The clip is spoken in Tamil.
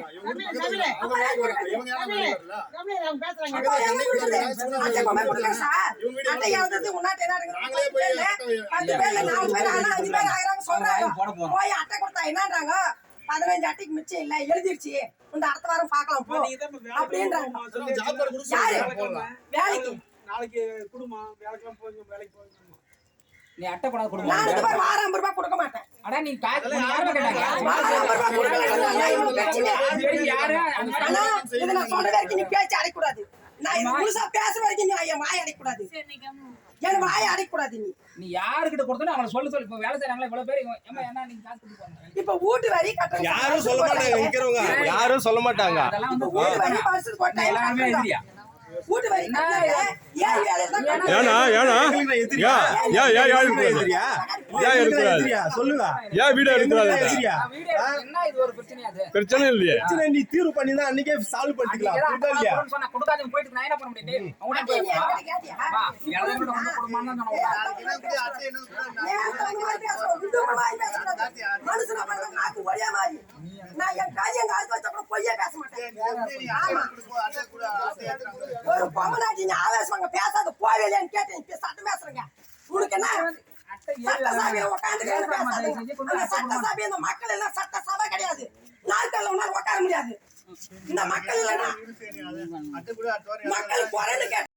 போய் அட்டை பத்து பேர்ல நாலு பேர் ஆனா அஞ்சு பேர் ஆயிரம் சொல்றாங்க. போட போறோம். போய் அட்டை கொடுத்தா என்னன்றாங்க? பதினஞ்சு அட்டைக்கு மிச்சம் இல்ல எழுதிருச்சு இந்த அடுத்த வாரம் பார்க்கலாம் போ அப்படின்றாங்க யாரு வேலைக்கு நாளைக்கு குடும்பம் வேலைக்கெல்லாம் போய் வேலைக்கு போய் நீ அட்டை நான் இந்த வாரம் ஐம்பது ரூபாய் கொடுக்க மாட்டேன் அடா நீ காசு உன்னை யாருமே கேட்டாங்க வாரம் ஐம்பது ரூபாய் கொடுக்க மாட்டேன். இவங்க பிரச்சனை. சரி, யாரு அந்த மாதிரி ஆனா, இது நான் சொல்ற வரைக்கும் நீ பேச்சு அடைக்கூடாது நான் முழுசா பேசுற வரைக்கும் நீ என் வாயை அடைக்கூடாது என் வாயை அடைக்கூடாது நீ நீ யாருக்கிட்ட கொடுத்தனோ அவங்கள சொல்லு சொல்லு இப்ப வேலை செய்யறாங்களா இவ்வளவு பேர் ஏம்மா என்ன நீங்க காசு கொடுத்து போறீங்க இப்ப வீட்டு வரி கட்டணும் யாரும் சொல்ல மாட்டாங்க விக்கிறவங்க யாரும் சொல்ல மாட்டாங்க அதெல்லாம் வந்து வீட்டு வரி பரிசு போட்டா எல்லாருமே எதிரியா வரி கட்டினாங்க ஏன். ஏனா ஏனா எதிரியா? ஏன் ஏன் ஏன் வீடியோ அது? பிரச்சனை இல்லையே. பிரச்சனை நீ தீர்வு பண்ணி தான் அன்னைக்கே சால்வ் பண்ணிக்கலாம். புரியுதா இல்லையா? கொடுக்காதீங்க போயிட்டு நான் என்ன பண்ண முடியும்? அவங்க. நான் என் காய் எங்க ஆள் வச்சா கூட பொய்யே பேச மாட்டேன். ஒரு பொம்மனாட்டி நீ ஆவேசமாங்க பேசாத போவேலையான்னு கேட்டு நீ சட்டம் பேசுறீங்க. உனக்கு என்ன? சட்டசபையில செஞ்சு பேசாதீங்க அந்த. சட்டசபை இந்த மக்கள் எல்லாம் சட்ட சபை கிடையாது உன்னால உட்கார முடியாது இந்த மக்கள் மக்கள் கேட்டு